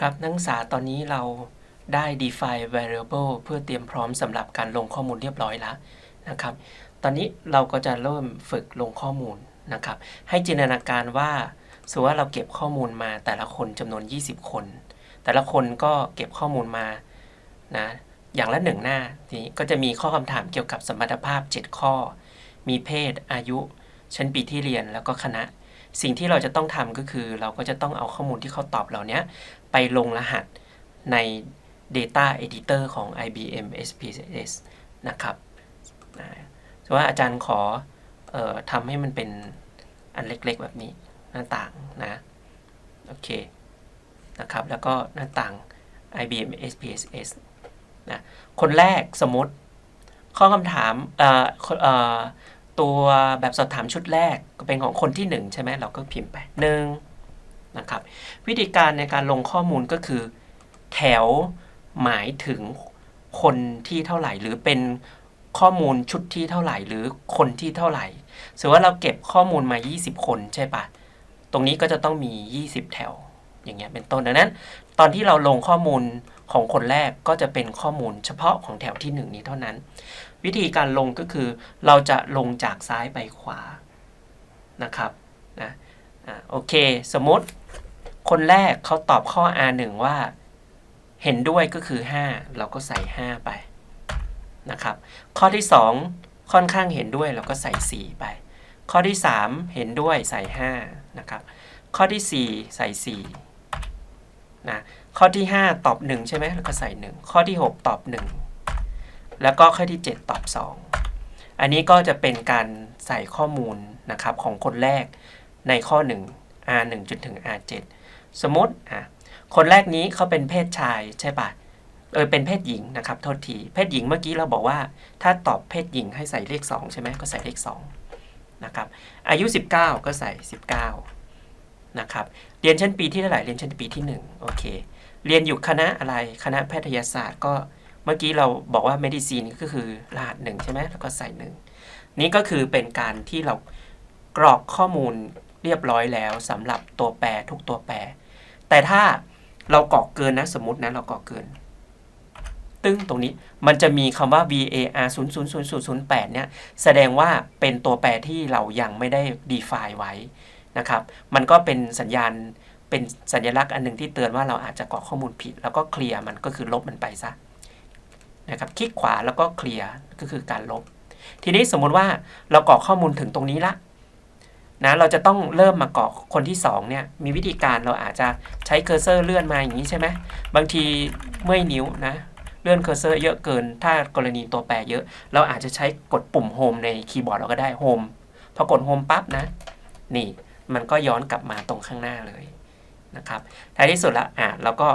ครับนักศึกษาตอนนี้เราได้ define variable เพื่อเตรียมพร้อมสำหรับการลงข้อมูลเรียบร้อยแล้วนะครับ ตอนนี้เราก็จะเริ่มฝึกลงข้อมูลนะครับ ให้จินตนาการว่าสมมติว่าเราเก็บข้อมูลมาแต่ละคนจำนวน 20 คน แต่ละคนก็เก็บข้อมูลมานะอย่างละหนึ่งหน้าทีนี้ก็จะมีข้อคำถามเกี่ยวกับสมรรถภาพ 7 ข้อ มีเพศอายุ ชั้นปีที่เรียนแล้วก็คณะ สิ่งที่เราจะต้องทำก็คือ เราก็จะต้องเอาข้อมูลที่เขาตอบเหล่านี้ไปลงรหัสใน Data Editor ของ IBM SPSS นะครับนะสมมติว่าอาจารย์ขอออทำให้มันเป็นอันเล็กๆแบบนี้หน้าต่างนะโอเคนะครับแล้วก็หน้าต่าง IBM SPSS นะคนแรกสมมติข้อคำถามเอ่อเอ่อ ตัวแบบสอบถามชุดแรกก็เป็นของคนที่ 1 ใช่ไหมเราก็พิมพ์ไปหนึ่งนะครับวิธีการในการลงข้อมูลก็คือ แถวหมายถึงคนที่เท่าไหร่ หรือเป็นข้อมูลชุดที่เท่าไหร่ หรือคนที่เท่าไหร่สมมติว่าเราเก็บข้อมูลมา 20 คนใช่ปะตรงนี้ก็จะต้องมี 20 แถวอย่างเงี้ยเป็นต้นดังนั้น ตอนที่เราลงข้อมูล ของคนแรกก็จะเป็นข้อมูลเฉพาะของแถวที่ 1 นี้เท่านั้น วิธีการลงก็คือเราจะลงจากซ้ายไปขวานะครับนะโอเค สมมติคนแรกเขาตอบข้อ R1 ว่าเห็นด้วยก็คือ 5 เราก็ใส่ 5 ไปนะครับ ข้อที่ 2 ค่อนข้างเห็นด้วยเราก็ใส่ 4 ไป ข้อที่ 3 เห็นด้วยใส่ 5 นะครับ ข้อที่ 4 ใส่4นะ ข้อที่ 5 ตอบ 1 ใช่ไหมแล้วก็ใส่ 1 ข้อที่ 6 ตอบ 1 แล้วก็ข้อที่ 7 ตอบ 2 อันนี้ก็จะเป็นการใส่ข้อมูลนะครับของคนแรกในข้อ 1 R 1จนถึง R 7สมมติอะคนแรกนี้เขาเป็นเพศชายใช่ปะเออเป็นเพศหญิงนะครับโทษที เพศหญิงเมื่อกี้เราบอกว่า ถ้าตอบเพศหญิงให้ใส่เลข 2 ใช่ไหมก็ใส่เลข2นะครับอายุ 19 ก็ใส่ 19นะครับเรียนชั้นปีที่เท่าไหร่เรียนชั้นปีที่ 1 โอเค เรียนอยู่คณะอะไรคณะแพทยศาสตร์ก็เมื่อกี้เราบอกว่า medicine ก็คือรหัสหนึ่งใช่ไหมแล้วก็ใส่หนึ่งนี่ก็คือเป็นการที่เรากรอกข้อมูลเรียบร้อยแล้วสำหรับตัวแปรทุกตัวแปร แต่ถ้าเรากรอกเกินนะสมมตินะเรากรอกเกิน ตึ้งตรงนี้มันจะมีคำว่า var 0 0 0 0 0 8เนี่ยแสดงว่าเป็นตัวแปรที่เรายังไม่ได้ define ไว้นะครับ มันก็เป็นสัญญาณ เป็นสัญลักษณ์อันหนึ่งที่เตือนว่าเราอาจจะกรอกข้อมูลผิด แล้วก็เคลียร์มันก็คือลบมันไปซะนะครับคลิกขวาแล้วก็เคลียร์ก็คือการลบ ทีนี้สมมุติว่าเรากรอกข้อมูลถึงตรงนี้ละนะเราจะต้องเริ่มมากรอกคนที่2เนี่ยมีวิธีการเราอาจจะใช้เคอร์เซอร์เลื่อนมาอย่างนี้ใช่ไหมบางทีเมื่อยนิ้วนะเลื่อนเคอร์เซอร์เยอะเกิน ถ้ากรณีตัวแปรเยอะ เราอาจจะใช้กดปุ่มโฮมในคีย์บอร์ดเราก็ได้โฮมพอกดโฮมปั๊บนะ นี่มันก็ย้อนกลับมาตรงข้างหน้าเลย นะครับท้ายที่สุดละอะเราก็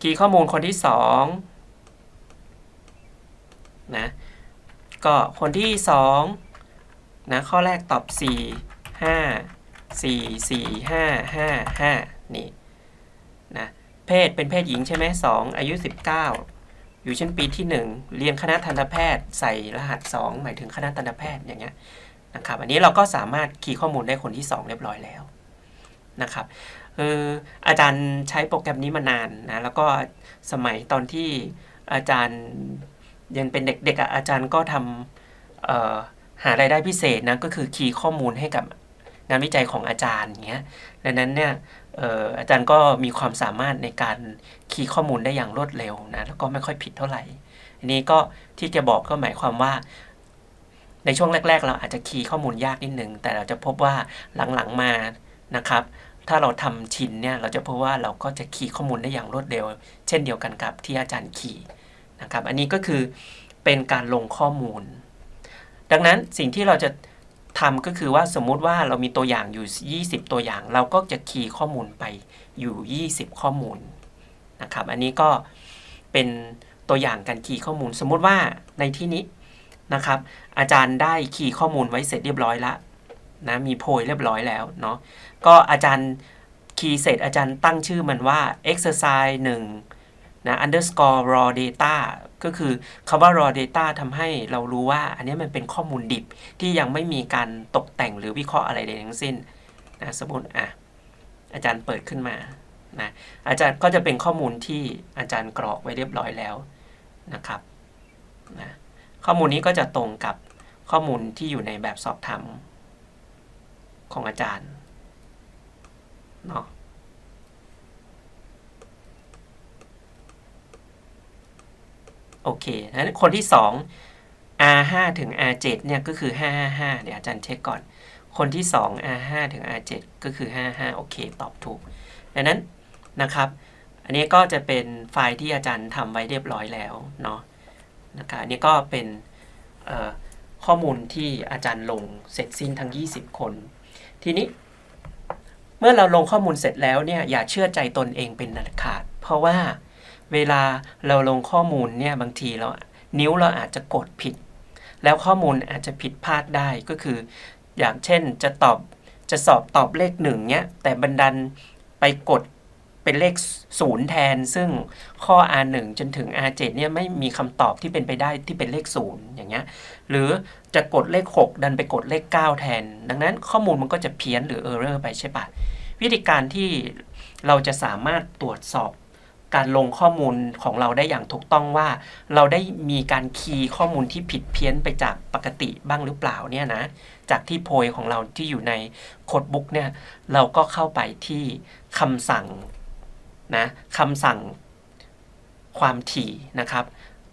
คีย์ข้อมูลคนที่2นะก็คนที่2นะข้อแรกตอบ 4 5 4 4 5 5 5 นี่นะเพศเป็นเพศหญิงใช่ไหม2อายุ 19 อยู่ชั้นปีที่ 1 เรียนคณะทันตแพทย์ใส่รหัส 2 หมายถึงคณะทันตแพทย์อย่างเงี้ยนะครับอันนี้เราก็สามารถคีย์ข้อมูลได้คนที่ 2 เรียบร้อยแล้วนะครับ ออาจารย์ใช้โปรแกรมนี้มานานนะแล้วก็สมัยตอนที่อาจารย์ยังเป็นเด็กๆอะอาจารย์ก็ทำหารายได้พิเศษนะก็คือคีย์ข้อมูลให้กับงานวิจัยของอาจารย์อย่างเงี้ยดังนั้นเนี่ยอออาจารย์ก็มีความสามารถในการคีย์ข้อมูลได้อย่างรวดเร็วนะแล้วก็ไม่ค่อยผิดเท่าไหร่อันนี้ก็ที่จะบอกก็หมายความว่าในช่วงแรก ๆ เราอาจจะคีย์ข้อมูลยากนิดนึงแต่เราจะพบว่าหลังๆมานะครับ ถ้าเราทำชินเนี่ยเราจะพบว่าเราก็จะคีย์ข้อมูลได้อย่างรวดเร็ว เช่นเดียวกันกับที่อาจารย์คีย์นะครับ อันนี้ก็คือเป็นการลงข้อมูล ดังนั้นสิ่งที่เราจะทำก็คือว่าสมมุติว่าเรามีตัวอย่างอยู่ 20 ตัวอย่าง เราก็จะคีย์ข้อมูลไปอยู่ 20 ข้อมูลนะครับ อันนี้ก็เป็นตัวอย่างการคีย์ข้อมูล สมมุติว่าในที่นี้นะครับ อาจารย์ได้คีย์ข้อมูลไว้เสร็จเรียบร้อยแล้ว นะมีโพยเรียบร้อยแล้วเนาะก็อาจารย์คีย์เสร็จอาจารย์ตั้งชื่อมันว่า exercise 1นะ underscore raw data ก็คือคำว่า raw data ทำให้เรารู้ว่า อันนี้มันเป็นข้อมูลดิบที่ยังไม่มีการตกแต่งหรือวิเคราะห์อะไรใดทั้งสิ้นนะสมมติอะอาจารย์เปิดขึ้นมานะอาจารย์ก็จะเป็นข้อมูลที่อาจารย์กรอกไว้เรียบร้อยแล้วนะครับนะข้อมูลนี้ก็จะตรงกับข้อมูลที่อยู่ในแบบสอบถาม ของอาจารย์เนาะโอเคนั้นคนที่ 2 R5 ถึง R7 เนี่ยก็คือ 555 เดี๋ยวอาจารย์เช็คก่อน คนที่ 2 R5 ถึง R7 ก็คือ 55 โอเค ตอบถูก ดังนั้นนะครับ อันนี้ก็จะเป็นไฟล์ที่อาจารย์ทำไว้เรียบร้อยแล้วเนาะนะครับอันนี้ก็เป็นข้อมูลที่อาจารย์ลงเสร็จสิ้นทั้ง 20 คน ทีนี้ เมื่อเราลงข้อมูลเสร็จแล้วเนี่ยอย่าเชื่อใจตนเองเป็นนักขาด เพราะว่าเวลาเราลงข้อมูลเนี่ยบางทีเรานิ้วเราอาจจะกดผิด แล้วข้อมูลอาจจะผิดพลาดได้ก็คือ อย่างเช่นจะตอบจะสอบตอบเลขหนึ่งเนี่ยแต่บันดันไปกด เป็นเลขศูนย์แทน ซึ่งข้อ R1 จนถึง R7 เนี่ยไม่มีคำตอบที่เป็นไปได้ที่เป็นเลขศูนย์อย่างเงี้ยหรือจะกดเลข 6 ดันไปกดเลข 9 แทน ดังนั้นข้อมูลมันก็จะเพี้ยนหรือ error ไปใช่ปะวิธีการที่เราจะสามารถตรวจสอบการลงข้อมูลของเราได้อย่างถูกต้องว่า เราได้มีการคีย์ข้อมูลที่ผิดเพี้ยนไปจากปกติบ้างหรือเปล่าเนี่ยนะจากที่โพยของเราที่อยู่ในโค้ดบุ๊กเนี่ยเราก็เข้าไปที่คำสั่ง นะคำสั่งความถี่นะครับ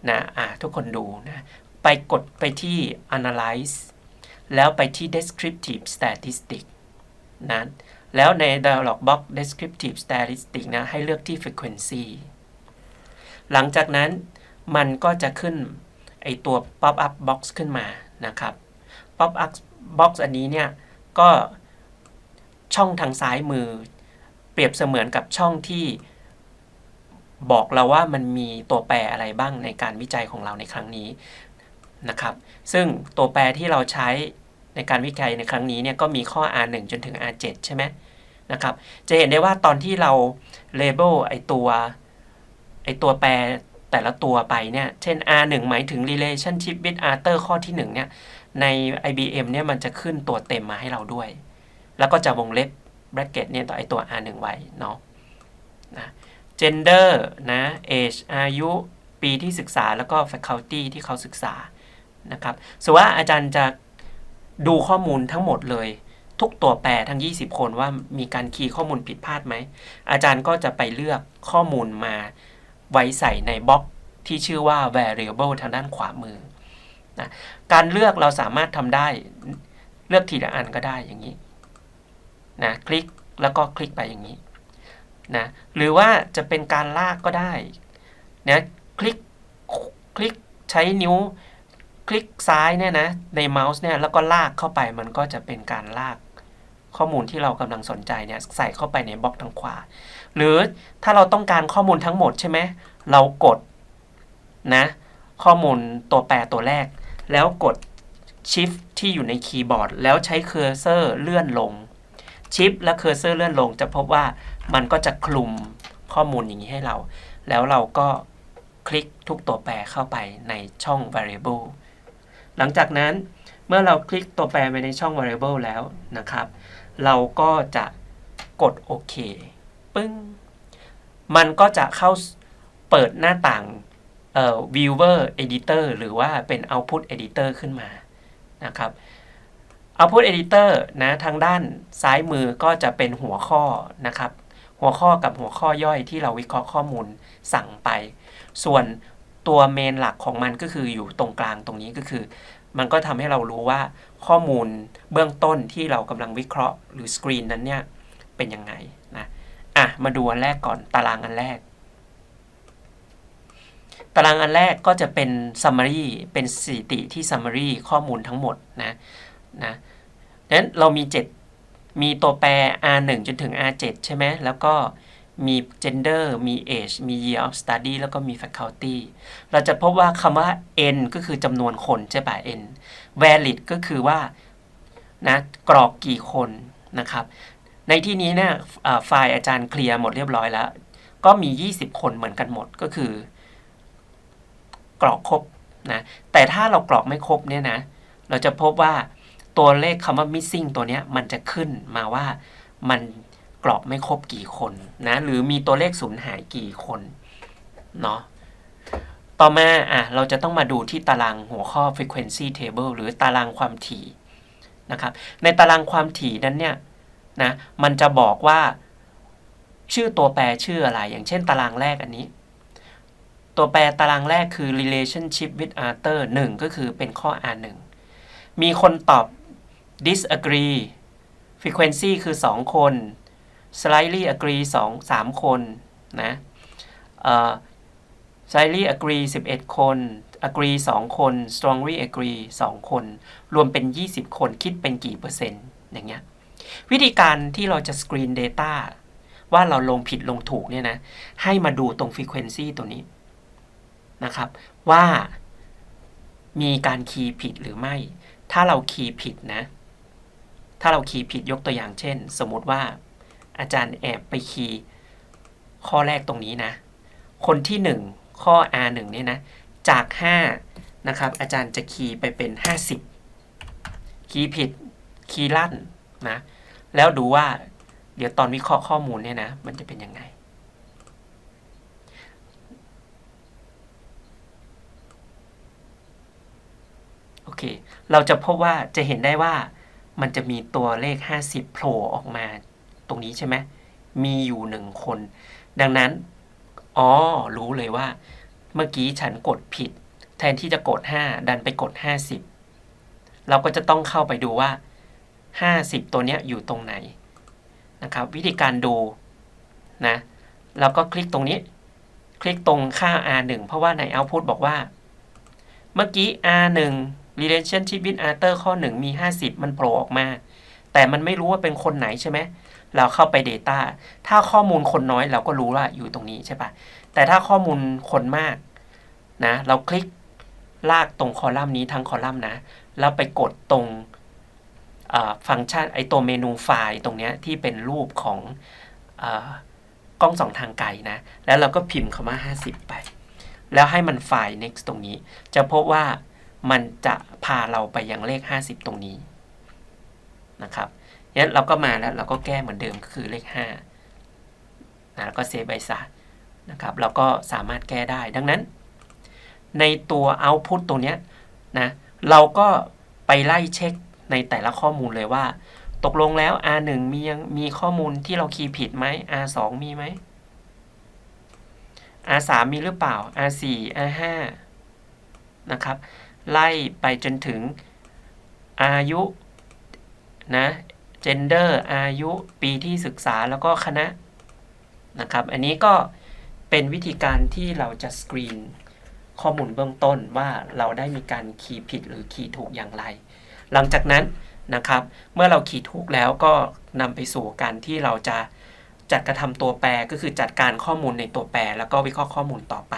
นะอะทุกคนดูนะไปกดไปที่ analyze แล้วไปที่ descriptive statistic นะแล้วใน dialog box descriptive statistic นะให้เลือกที่ frequency หลังจากนั้นมันก็จะขึ้นไอตัว pop up box ขึ้นมานะครับ pop up box อันนี้เนี่ยก็ช่องทางซ้ายมือ เปรียบเสมือนกับช่องที่ บอกเราว่ามันมีตัวแปรอะไรบ้างในการวิจัยของเราในครั้งนี้นะครับ ซึ่งตัวแปรที่เราใช้ในการวิจัยในครั้งนี้เนี่ยก็มีข้อ R1 จนถึง R7 ใช่ไหมนะครับ จะเห็นได้ว่าตอนที่เรา label ไอตัวไอตัวแปรแต่ละตัวไปเนี่ย เช่น R1 หมายถึง relationship with author ข้อที่ 1 เนี่ย ใน IBM เนี่ยมันจะขึ้นตัวเต็มมาให้เราด้วย แล้วก็จะวงเล็บ bracket เนี่ยต่อไอตัว R1 ไว้เนาะนะ gender นะ age อายุปีที่ศึกษาแล้วก็ faculty ที่เขาศึกษานะครับสมมุติว่าอาจารย์จะดูข้อมูลทั้งหมดเลย ทุกตัวแปรทั้ง 20 คนว่ามีการคีย์ข้อมูลผิดพลาดไหม อาจารย์ก็จะไปเลือกข้อมูลมาไว้ใส่ในบล็อกที่ชื่อว่า variable ทางด้านขวามือนะการเลือกเราสามารถทำได้เลือกทีละอันก็ได้อย่างนี้นะคลิกแล้วก็คลิกไปอย่างนี้ นะหรือว่าจะเป็นการลากก็ได้นะคลิกคลิกใช้นิ้วคลิกซ้ายเนี่ยนะในเมาส์เนี่ยแล้วก็ลากเข้าไปมันก็จะเป็นการลากข้อมูลที่เรากำลังสนใจเนี่ยใส่เข้าไปในบล็อกทางขวา หรือถ้าเราต้องการข้อมูลทั้งหมดใช่ไหมเรากดนะข้อมูลตัวแปรตัวแรก แล้วกด Shift ที่อยู่ในคีย์บอร์ด แล้วใช้เคอร์เซอร์เลื่อนลง Shift และเคอร์เซอร์เลื่อนลง จะพบว่ามันก็จะคลุมข้อมูลอย่างนี้ให้เรา แล้วเราก็คลิกทุกตัวแปรเข้าไปในช่อง variable หลังจากนั้นเมื่อเราคลิกตัวแปรไปในช่อง variable แล้วนะครับ เราก็จะกดโอเคปึ้ง มันก็จะเข้าเปิดหน้าต่างเอ่อ viewer editor หรือว่าเป็น output editor ขึ้นมานะครับ output editor นะทางด้านซ้ายมือก็จะเป็นหัวข้อนะครับ หัวข้อกับหัวข้อย่อยที่เราวิเคราะห์ข้อมูลสั่งไป ส่วนตัวเมนหลักของมันก็คืออยู่ตรงกลางตรงนี้ก็คือ มันก็ทำให้เรารู้ว่าข้อมูลเบื้องต้นที่เรากำลังวิเคราะห์หรือสกรีนนั้นเนี่ยเป็นยังไงนะอะมาดูอันแรกก่อนตารางอันแรก ตารางอันแรกก็จะเป็น summary เป็นสถิติที่ summary ข้อมูลทั้งหมดนะ นะนั้นเรามี 7 มีตัวแปร R1 จนถึง R7 ใช่ไหมแล้วก็มี gender มี age มี year of study แล้วก็มี faculty เราจะพบว่าคำว่า n ก็คือจำนวนคนใช่ป่ะ n valid ก็คือว่านะกรอกกี่คนนะครับ ในที่นี้เนี่ยไฟล์อาจารย์เคลียร์หมดเรียบร้อยแล้ว ก็มี 20 คนเหมือนกันหมดก็คือ กรอกครบนะแต่ถ้าเรากรอกไม่ครบเนี่ยนะ เราจะพบว่า ตัวเลขคำว่า missing ตัวเนี้ยมันจะขึ้นมาว่ามันกรอบไม่ครบกี่คนนะหรือมีตัวเลขสูญหายกี่คนเนาะต่อมาอะเราจะต้องมาดูที่ตารางหัวข้อ frequency table หรือตารางความถี่นะครับในตารางความถี่นั้นเนี่ยนะมันจะบอกว่าชื่อตัวแปรชื่ออะไร อย่างเช่นตารางแรกอันนี้ ตัวแปรตารางแรกคือ relationship with Arthur 1 ก็คือเป็นข้อ R1 มีคนตอบ disagree frequency คือ 2 คน slightly agree 2 3 คนนะเอ่อ slightly agree 11 คน agree 2 คน strongly agree 2 คน รวมเป็น 20 คนคิดเป็นกี่เปอร์เซ็นต์อย่างเงี้ยวิธีการที่เราจะ screen data ว่าเราลงผิดลงถูกเนี่ยนะ ให้มาดูตรง frequency ตัวนี้นะครับ ว่ามีการคีย์ผิดหรือไม่ ถ้าเราคีย์ผิดนะ ถ้าเราคีย์ผิดยกตัวอย่างเช่น สมมุติว่า อาจารย์แอบไปคีย์ข้อแรกตรงนี้นะ คนที่ 1 ข้อ R1 เนี่ยนะ จาก 5 นะครับ อาจารย์จะคีย์ไปเป็น 50 คีย์ผิด คีย์ลั่นนะ แล้วดูว่า เดี๋ยวตอนวิเคราะห์ข้อมูลเนี่ยนะ มันจะเป็นยังไง โอเค เราจะพบว่าจะเห็นได้ว่า มันจะมีตัวเลข 50โผล่ออกมาตรงนี้ใช่ไหมมีอยู่หนึ่งคน ดังนั้นอ๋อรู้เลยว่า เมื่อกี้ฉันกดผิด แทนที่จะกด 5 ดันไปกด 50 เราก็จะต้องเข้าไปดูว่า 50 ตัวเนี้ยอยู่ตรงไหนนะครับ วิธีการดูนะเราก็คลิกตรงนี้ คลิกตรงค่า R1 เพราะว่าใน Output บอกว่า เมื่อกี้ R1 relationship with Arthur ข้อ 1 มี 50 มันโผล่ออกมา แต่มันไม่รู้ว่าเป็นคนไหนใช่ไหม เราเข้าไป Data ถ้าข้อมูลคนน้อยเราก็รู้ว่าอยู่ตรงนี้ใช่ปะแต่ถ้าข้อมูลคนมากนะเราคลิกลากตรงคอลัมน์นี้ทั้งคอลัมน์นะ แล้วไปกดตรงฟังก์ชันไอตัวเมนูไฟล์ตรงเนี้ยที่เป็นรูปของอกล้องสองทางไกลนะ แล้วเราก็พิมพ์คำว่า 50 ไป แล้วให้มันไฟล์ next ตรงนี้ จะพบว่า มันจะพาเราไปยังเลข 50 ตรงนี้นะครับงั้นเราก็มาแล้วเราก็แก้เหมือนเดิมก็คือเลข5นะแล้วก็เซฟใบซะนะครับเราก็สามารถแก้ได้ดังนั้น ในตัว output ตรงเนี้ยนะเราก็ไปไล่เช็คในแต่ละข้อมูลเลยว่า ตกลงแล้ว R1 มียังมีข้อมูลที่เราคีย์ผิดไหม R2 มีไหม R3 มีหรือเปล่า R4 R5 นะครับ ไล่ไปจนถึงอายุนะ gender อายุปีที่ศึกษาแล้วก็คณะนะครับ อันนี้ก็เป็นวิธีการที่เราจะสกรีนข้อมูลเบื้องต้นว่าเราได้มีการคีย์ผิดหรือคีย์ถูกอย่างไร หลังจากนั้นนะครับ เมื่อเราคีย์ถูกแล้วก็นำไปสู่การที่เราจะจัดกระทำตัวแปรก็คือจัดการข้อมูลในตัวแปร แล้วก็วิเคราะห์ข้อมูลต่อไป